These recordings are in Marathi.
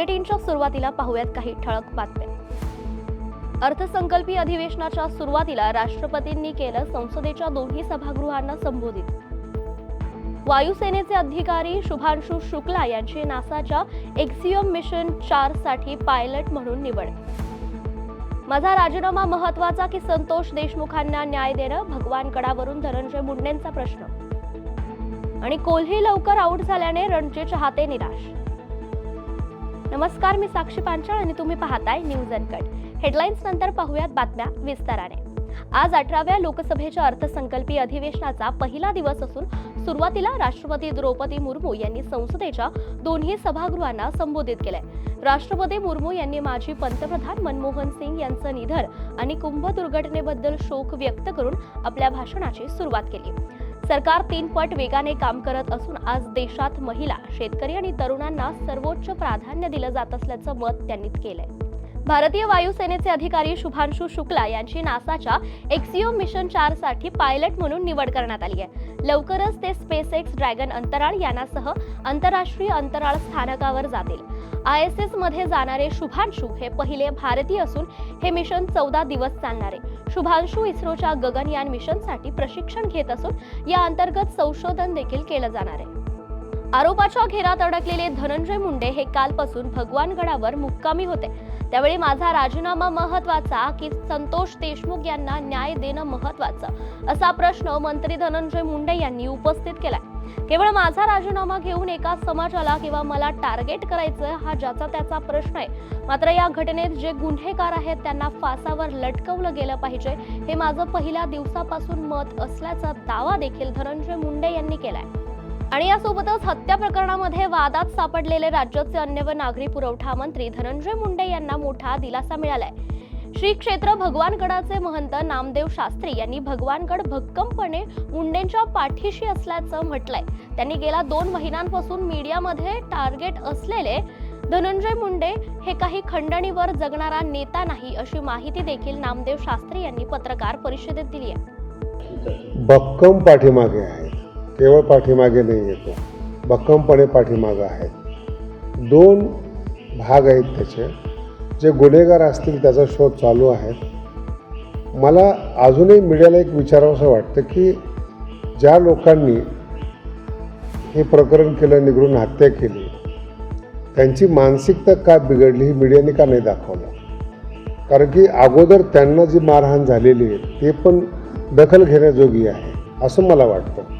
बुलेटिनच्या सुरुवातीला पाहूयात काही ठळक बातम्या. अर्थसंकल्पीय अधिवेशनाच्या सुरुवातीला राष्ट्रपतींनी केलं संसदेच्या दोन्ही सभागृहांना संबोधित. वायुसेनेचे अधिकारी शुभांशु शुक्ला यांची नासाच्या एक्झिओम मिशन चारसाठी पायलट म्हणून निवड. माझा राजीनामा महत्त्वाचा की संतोष देशमुखांना न्याय देणं? भगवान कडावरून धनंजय मुंडेंचा प्रश्न. आणि कोल्ही लवकर आऊट झाल्याने रणजी चाहते निराश. नमस्कार मी साक्षी पांचाळ आणि तुम्ही पाहताय न्यूज अनकट हेडलाईन्स नंतर पाहूयात बातम्या विस्ताराने. आज अठराव्या लोकसभेच्या अर्थसंकल्पीय अधिवेशनाचा पहिला दिवस असून सुरुवातीला राष्ट्रपती द्रौपदी मुर्मू यांनी संसदेच्या दोन्ही सभागृहांना संबोधित केलंय. राष्ट्रपती मुर्मू यांनी माजी पंतप्रधान मनमोहन सिंग यांचं निधन आणि कुंभ दुर्घटनेबद्दल शोक व्यक्त करून आपल्या भाषणाची सुरुवात केली. सरकार तीन पट वेगाने काम करत असून आज देशात महिला शेतकरी आणि तरुणांना सर्वोच्च प्राधान्य दिलं जात असल्याचं मत त्यांनी केलंय. भारतीय वायुसेनेचे अधिकारी शुभांशु शुक्ला यांची नासाच्या एक्सिओ मिशन चारसाठी पायलट म्हणून निवड करण्यात आली आहे. लवकरच ते स्पेस एक्स ड्रॅगन अंतराळ यानासह आंतरराष्ट्रीय अंतराळ स्थानकावर जातील. आय एस एसमध्ये जाणारे शुभांशु हे पहिले भारतीय असून हे मिशन चौदा दिवस चालणारे. शुभांशु इस्रोच्या गगनयान मिशनसाठी प्रशिक्षण घेत असून या अंतर्गत संशोधन देखील केलं जाणार आहे. आरोपाच्या घेरात अडकलेले धनंजय मुंडे हे कालपासून भगवानगडावर मुक्कामी होते. त्यावेळी माझा राजीनामा महत्त्वाचा की संतोष देशमुख यांना न्याय देणं महत्वाचं? असा प्रश्न मंत्री धनंजय मुंडे यांनी उपस्थित केलाय. केवळ माझा राजीनामा घेऊन एका समाजाला किंवा मला टार्गेट करायचं हा ज्याचा त्याचा प्रश्न आहे. मात्र या घटनेत जे गुन्हेगार आहेत त्यांना फासावर लटकवलं गेलं पाहिजे हे माझं पहिल्या दिवसापासून मत असल्याचा दावा देखील धनंजय मुंडे यांनी केलाय. आणि यासोबतच हत्या प्रकरणामध्ये वादात सापडलेले राज्याचे अन्न व नागरी पुरवठा मंत्री धनंजय मुंडे यांना मोठा दिलासा मिळालाय. श्री क्षेत्र भगवानगडाचे महंत नामदेव शास्त्री यांनी भगवानगड भक्कमपणे मुंडेंच्या पाठीशी असल्याचं म्हटलंय. त्यांनी गेल्या दोन महिन्यांपासून मीडियामध्ये टार्गेट असलेले धनंजय मुंडे हे काही खंडणीवर जगणारा नेता नाही अशी माहिती देखील नामदेव शास्त्री यांनी पत्रकार परिषदेत दिली आहे भक्कम पाठीमागे आहे. केवळ पाठीमागे नाही येतो. भक्कमपणे पाठीमागं आहेत. दोन भाग आहेत त्याचे. जे गुन्हेगार असतील त्याचा शोध चालू आहे मला अजूनही मीडियाला एक विचारावंसं वाटतं की ज्या लोकांनी हे प्रकरण केलं निघडून हत्या केली त्यांची मानसिकता का बिघडली ही मीडियाने का नाही दाखवलं? कारण की अगोदर त्यांना जी मारहाण झालेली आहे ते पण दखल घेण्याजोगी आहे असं मला वाटतं.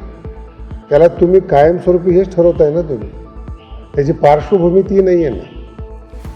त्याला तुम्ही कायमस्वरूपी हेच ठरवताय ना तुम्ही? त्याची पार्श्वभूमी ती नाही आहे ना.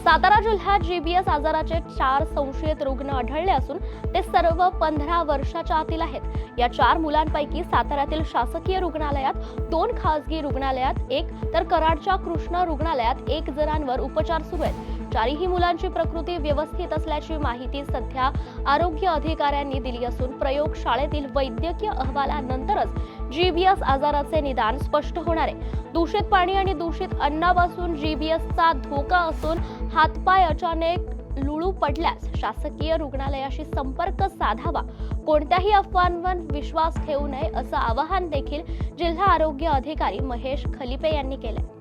सातारा जिल्ह्यात जीबीएस आजाराचे चार संशयित रुग्ण आढळले असून ते सर्व पंधरा वर्षाच्या आतील आहेत. या चार मुलांपैकी साताऱ्यातील शासकीय रुग्णालयात दोन खासगी रुग्णालयात एक तर कराडच्या कृष्णा रुग्णालयात एक जणांवर उपचार सुरू आहेत. चारही मुलांची प्रकृती व्यवस्थित असल्याची माहिती सध्या आरोग्य अधिकाऱ्यांनी दिली असून प्रयोगशाळेतील वैद्यकीय अहवालानंतरच जीबीएस आजाराचे निदान स्पष्ट होणार आहे. दूषित पाणी आणि दूषित अन्नापासून जीबीएसचा धोका असून हातपाय अचानक लुळू पडल्यास शासकीय रुग्णालयाशी संपर्क साधावा. कोणत्याही अफवांवर विश्वास ठेवू नये असं आवाहन देखील जिल्हा आरोग्य अधिकारी महेश खलिपे यांनी केलंय.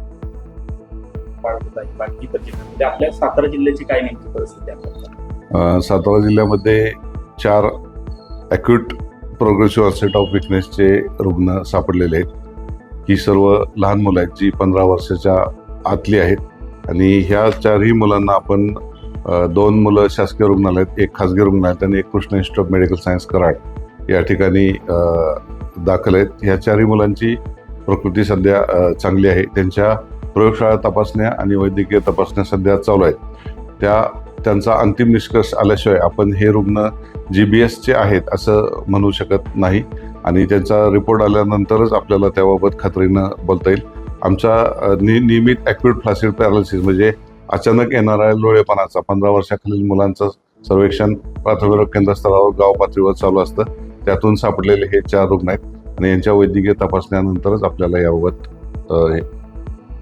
वाढवत आहे बाकी इतर म्हणजे आपल्या सातारा जिल्ह्याची काय नेमकी परिस्थिती आहे सातारा जिल्ह्यामध्ये चार ॲक्यूट प्रोग्रेसिव्ह ऑनसेट ऑफ विकनेसचे रुग्ण सापडलेले आहेत. ही सर्व लहान मुलं आहेत जी पंधरा वर्षाच्या आतली आहेत. आणि ह्या चारही मुलांना आपण दोन मुलं शासकीय रुग्णालयात एक खाजगी रुग्णालयात आणि एक Krishna institute of medical science Karad या ठिकाणी दाखल आहेत. ह्या चारही मुलांची प्रकृती सध्या चांगली आहे. त्यांच्या प्रयोगशाळा तपासण्या आणि वैद्यकीय तपासण्या सध्या चालू आहेत. त्या त्यांचा अंतिम निष्कर्ष आल्याशिवाय आपण हे रुग्ण जी बी एसचे आहेत असं म्हणू शकत नाही आणि त्यांचा रिपोर्ट आल्यानंतरच आपल्याला त्याबाबत खात्रीनं बोलता येईल. आमच्या नि नियमित ॲक्यूट फ्लासिड पॅरालिसिस म्हणजे अचानक येणाऱ्या लोळेपणाचा पंधरा वर्षाखालील मुलांचं सर्वेक्षण प्राथमिक आरोग्य केंद्र स्तरावर गाव पातळीवर चालू असतं. त्यातून सापडलेले हे चार रुग्ण आहेत आणि यांच्या वैद्यकीय तपासण्यानंतरच आपल्याला याबाबत हे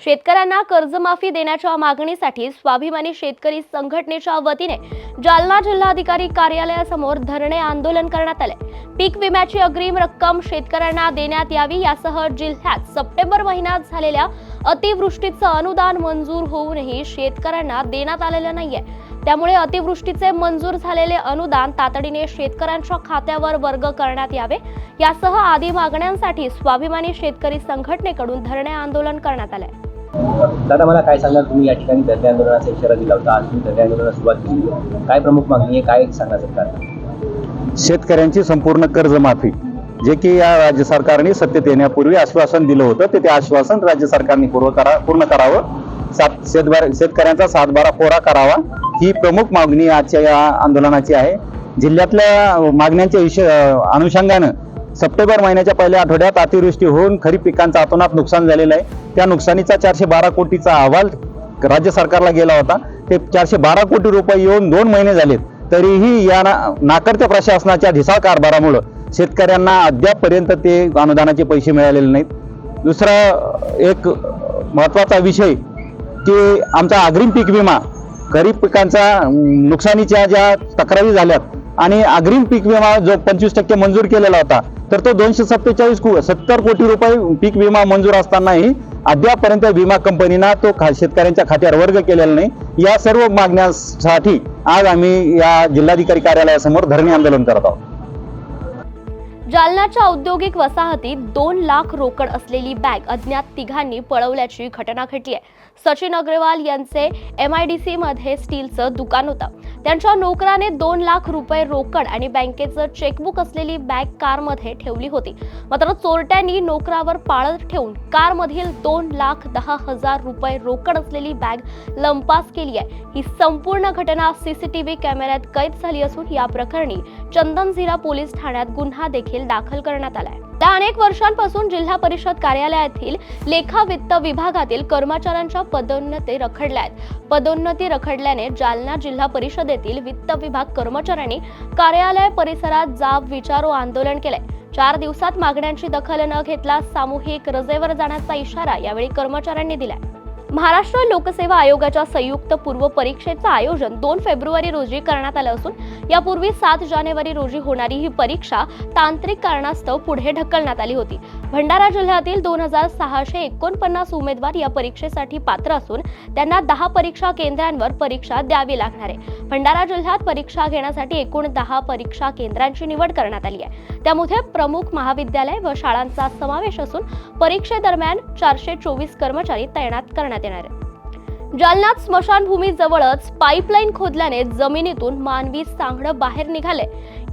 शेतकऱ्यांना कर्जमाफी देण्याच्या मागणीसाठी स्वाभिमानी शेतकरी संघटनेच्या वतीने जालना जिल्हाधिकारी कार्यालयासमोर धरणे आंदोलन करण्यात आले. पीक विम्याची अग्रिम रक्कम शेतकऱ्यांना देण्यात यावी यासह जिल्ह्यात सप्टेंबर महिन्यात झालेल्या अतिवृष्टीचं अनुदान मंजूर होऊनही शेतकऱ्यांना देण्यात आलेलं नाहीये. त्यामुळे अतिवृष्टीचे मंजूर झालेले अनुदान तातडीने शेतकऱ्यांच्या खात्यावर वर्ग करण्यात यावे. यासह आदी मागण्यांसाठी स्वाभिमानी शेतकरी संघटनेकडून धरणे आंदोलन करण्यात आले दादा मला काय सांगाल? तुम्ही या ठिकाणी धरणे आंदोलनाचा इशारा दिला होता. आज तुम्ही धरणे आंदोलनाला सुरुवात केली. काय प्रमुख मागणी आहे? काय सांगा सरकार? शेतकऱ्यांची संपूर्ण कर्जमाफी जे की या राज्य सरकारने सत्तेत येण्यापूर्वी आश्वासन दिलं होतं ते ते आश्वासन राज्य सरकारने पूर्व करा पूर्ण करावं. सात शेतबार शेतकऱ्यांचा सातबारा कोरा करावा ही प्रमुख मागणी आजच्या या आंदोलनाची आहे. जिल्ह्यातल्या मागण्यांच्या विषय अनुषंगानं सप्टेंबर महिन्याच्या पहिल्या आठवड्यात अतिवृष्टी होऊन खरीप पिकांचं अतोनात नुकसान झालेलं आहे. त्या नुकसानीचा चारशे बारा कोटीचा अहवाल राज्य सरकारला गेला होता. ते चारशे बारा कोटी रुपये येऊन दोन महिने झालेत. तरीही या ना- नाकर्त्या प्रशासनाच्या ढिसाळ कारभारामुळं शेतकऱ्यांना अद्यापपर्यंत ते अनुदानाचे पैसे मिळालेले नाहीत. दुसरा एक महत्त्वाचा विषय की आमचा अग्रिम पीक विमा खरीप पिकांचा नुकसानीच्या ज्या तक्रारी झाल्यात आणि अग्रिम पीक विमा जो पंचवीस टक्के मंजूर केलेला होता तर तो दोनशे सत्तेचाळीस सत्तर कोटी रुपये पीक विमा मंजूर असतानाही अद्यापर्यंत विमा कंपनीना तो खा शेतकऱ्यांच्या खात्यावर वर्ग केलेला नाही. या सर्व मागण्यासाठी आज आम्ही या जिल्हाधिकारी कार्यालयासमोर धरणे आंदोलन करत आहोत. जालन्याच्या औद्योगिक वसाहतीत दोन लाख रोकड असलेली बॅग अज्ञात तिघांनी पळवल्याची घटना घडली आहे. सचिन अग्रवाल यांचे एम आय डी सी मध्ये स्टीलचं दुकान होतं. त्यांच्या नोकराने दोन लाख रुपये रोकड आणि बँकेचं चेकबुक असलेली बॅग कारमध्ये ठेवली होती. मात्र चोरट्यांनी नोकरावर पाळत ठेवून कारमधील दोन लाख दहा हजार रुपये रोकड असलेली बॅग लंपास केली आहे. ही संपूर्ण घटना सीसीटीव्ही कॅमेऱ्यात कैद झाली असून या प्रकरणी चंदनझिरा पोलीस ठाण्यात गुन्हा देखील दाखल करण्यात आलाय त्या अनेक वर्षांपासून जिल्हा परिषद कार्यालयातील लेखा वित्त विभागातील कर्मचाऱ्यांच्या पदोन्नती रखडल्या आहेत. पदोन्नती रखडल्याने जालना जिल्हा परिषद परिषदेतील वित्त विभाग कर्मचाऱ्यांनी कार्यालय परिसरात जाब विचारो आंदोलन केलंय. चार दिवसात मागण्यांची दखल न घेतला सामूहिक रजेवर जाण्याचा इशारा यावेळी कर्मचाऱ्यांनी दिलाय. महाराष्ट्र लोकसेवा आयोगाच्या संयुक्त पूर्व परीक्षेचं आयोजन दोन फेब्रुवारी रोजी करण्यात आलं असून यापूर्वी सात जानेवारी रोजी होणारी ही परीक्षा तांत्रिक कारणास्तव पुढे ढकलण्यात आली होती. भंडारा जिल्ह्यातील दोन हजार सहाशे एकोणपन्नास उमेदवार या परीक्षेसाठी पात्र असून त्यांना दहा परीक्षा केंद्रांवर परीक्षा द्यावी लागणार आहे. भंडारा जिल्ह्यात परीक्षा घेण्यासाठी एकूण दहा परीक्षा केंद्रांची निवड करण्यात आली आहे. त्यामध्ये प्रमुख महाविद्यालय व शाळांचा समावेश असून परीक्षेदरम्यान चारशे चोवीस कर्मचारी तैनात करण्यात येणार आहे जालन्यात स्मशानभूमी जवळच पाईपलाईन खोदल्याने जमिनीतून मानवी सांगडं बाहेर निघाले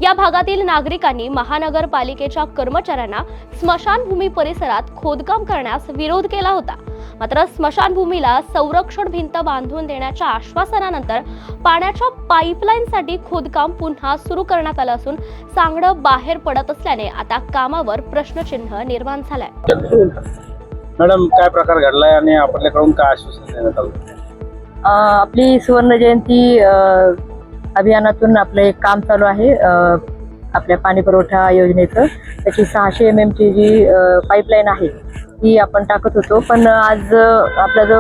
या भागातील नागरिकांनी महानगरपालिकेच्या कर्मचाऱ्यांना स्मशानभूमी परिसरात खोदकाम करण्यास विरोध केला होता मात्र स्मशानभूमीला संरक्षण भिंत बांधून देण्याच्या आश्वासनानंतर पाण्याच्या पाईपलाईनसाठी खोदकाम पुन्हा सुरू करण्यात आलं असून सांगडं बाहेर पडत असल्याने आता कामावर प्रश्नचिन्ह निर्माण झालंय मॅडम काय प्रकार घडलाय आणि आपल्याकडून काय आश्वासन देण्यात आलं? आपली सुवर्ण जयंती अभियानातून आपलं एक काम चालू आहे आपल्या पाणी पुरवठा योजनेचं. त्याची सहाशे एम एमची जी पाईपलाईन आहे ती आपण टाकत होतो. पण आज आपला जो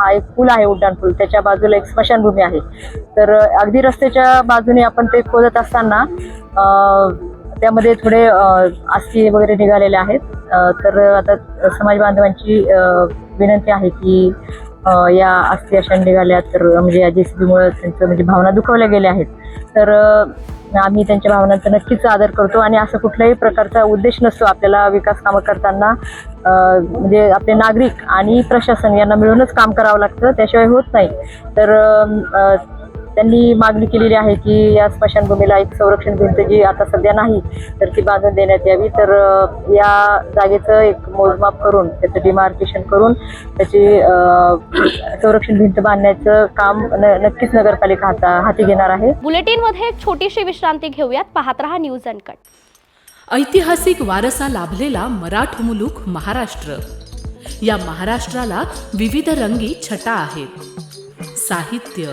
हा एक पूल आहे उड्डाण पूल त्याच्या बाजूला एक स्मशानभूमी आहे. तर अगदी रस्त्याच्या बाजूने आपण ते खोदत असताना त्यामध्ये थोडे आस्ती वगैरे निघालेले आहेत. तर आता समाज बांधवांची विनंती आहे की या आस्ती अशा निघाल्या तर म्हणजे या जे जेसीबीमुळे त्यांचं म्हणजे भावना दुखावल्या गेल्या आहेत. तर आम्ही त्यांच्या भावनांचा नक्कीच आदर करतो आणि असं कुठल्याही प्रकारचा उद्देश नसतो आपल्याला विकास कामं करताना. म्हणजे आपले नागरिक आणि प्रशासन यांना मिळूनच काम करावं लागतं. त्याशिवाय होत नाही. तर त्यांनी मागणी केलेली आहे की या स्मशानभूमीला एक संरक्षण भिंत जी आता सध्या नाही तर ती बांधून देण्यात यावी. तर या जागेचं एक मोजमाप करून त्याचं डिमार्केशन करून त्याची संरक्षण भिंत बांधण्याचं काम न नक्कीच नगरपालिका हाता हाती घेणार आहे. बुलेटिनमध्ये एक छोटीशी विश्रांती घेऊयात. पाहत रहा न्यूज अनकट ऐतिहासिक वारसा लाभलेला मराठ मुलूक महाराष्ट्र. या महाराष्ट्राला विविध रंगी छटा आहेत. साहित्य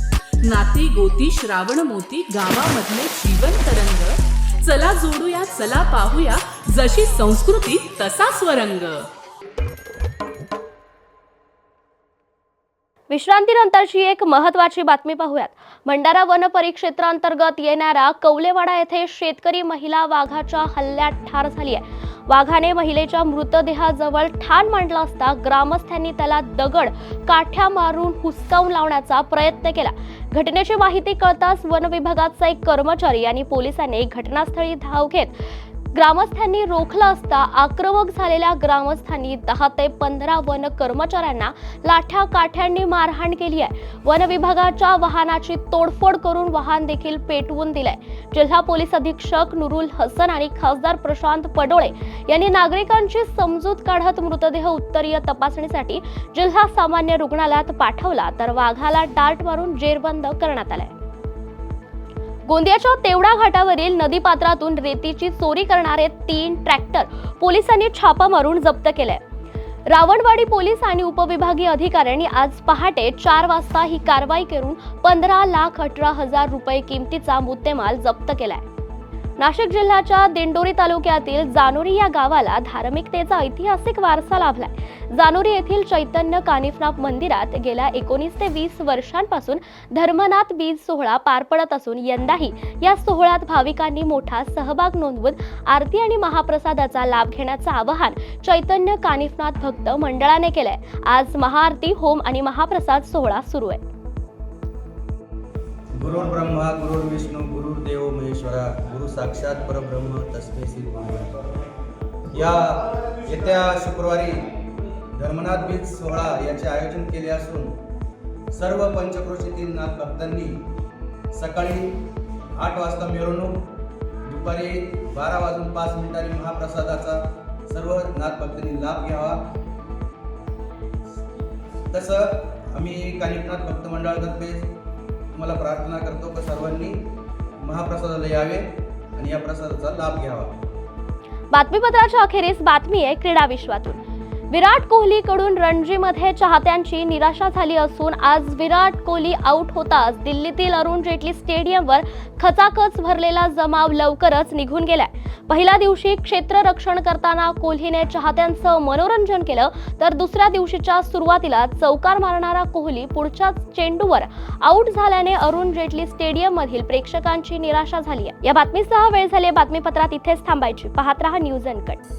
नाती गोती श्रावण मोती गावामधले जीवन तरंग. चला जोडूया चला पाहूया जशी संस्कृती तसा स्वरंग. विश्रांतीनंतरची एक महत्वाची बातमी पाहूयात. भंडारा वन परिक्षेत्रांतर्गत येणाऱ्या कौलेवाडा येथे शेतकरी महिला वाघाच्या हल्ल्यात ठार झाली आहे. वाघाने महिलेच्या मृतदेहाजवळ ठाण मांडला असता ग्रामस्थांनी त्याला दगड काठ्या मारून हुसकावून लावण्याचा प्रयत्न केला. घटनेची माहिती कळताच वन विभागाचा एक कर्मचारी आणि पोलिसांनी घटनास्थळी धाव घेत ग्रामस्थांनी रोखलं असता आक्रमक झालेल्या ग्रामस्थांनी दहा ते पंधरा वन कर्मचाऱ्यांना लाठ्या काठ्यांनी मारहाण केली आहे. वन विभागाच्या वाहनाची तोडफोड करून वाहन देखील पेटवून दिलंय. जिल्हा पोलीस अधीक्षक नुरुल हसन आणि खासदार प्रशांत पडोळे यांनी नागरिकांची समजूत काढत मृतदेह उत्तरीय तपासणीसाठी जिल्हा सामान्य रुग्णालयात पाठवला तर वाघाला डार्ट मारून जेरबंद करण्यात आलाय. गोंदियाच्या तेवढा घाटावरील नदीपात्रातून रेतीची चोरी करणारे तीन ट्रॅक्टर पोलिसांनी छापा मारून जप्त केले रावणवाडी पोलीस आणि उपविभागीय अधिकाऱ्यांनी आज पहाटे चार वाजता ही कारवाई करून पंधरा लाख अठरा हजार रुपये किमतीचा मुद्देमाल जप्त केलाय. नाशिक जिल्ह्याच्या दिंडोरी तालुक्यातील जानोरी या गावाला धार्मिकतेचा ऐतिहासिक वारसा लाभलाय. जानोरी येथील चैतन्य कानिफनाथ मंदिरात गेल्या एकोणीस ते वीस वर्षांपासून धर्मनाथ बीज सोहळा पार पडत असून यंदाही या सोहळ्यात भाविकांनी मोठा सहभाग नोंदवून आरती आणि महाप्रसादाचा लाभ घेण्याचं आवाहन चैतन्य कानिफनाथ भक्त मंडळाने केलंय. आज महाआरती होम आणि महाप्रसाद सोहळा सुरू आहे. गुरुर्ब्रह्मा गुरुर्विष्णू गुरुर्देव महेश्वरा गुरु साक्षात परब्रह्म तस्मे श्री गुरु या येत्या शुक्रवारी धर्मनाथ बीज सोहळा याचे आयोजन केले असून सर्व पंचक्रोशीतील नाथ भक्तांनी सकाळी आठ वाजता मिरवणूक दुपारी बारा वाजून पाच मिनिटांनी महाप्रसादाचा सर्व नाथ भक्तांनी लाभ घ्यावा. तसं आम्ही कानिकनाथ भक्त मंडळातर्फे तुम्हाला प्रार्थना करतो का सर्वांनी? महाप्रसादाला यावे. आणि या प्रसादाचा लाभ घ्यावा. बातमीपत्राच्या अखेरीस बातमी आहे क्रीडा विश्वातून. विराट कोहलीकडून रणजीमध्ये चाहत्यांची निराशा झाली असून आज विराट कोहली आऊट होताच दिल्लीतील अरुण जेटली स्टेडियमवर खचाखच भरलेला जमाव लवकरच निघून गेलाय. पहिल्या दिवशी क्षेत्ररक्षण करताना कोहलीने चाहत्यांचं मनोरंजन केलं तर दुसऱ्या दिवशीच्या सुरुवातीला चौकार मारणारा कोहली पुढच्या चेंडूवर आऊट झाल्याने अरुण जेटली स्टेडियम मधील प्रेक्षकांची निराशा झाली आहे या बातमीसह वेळ झाली बातमीपत्रात इथेच थांबायची. पाहत रहा न्यूज अँड कट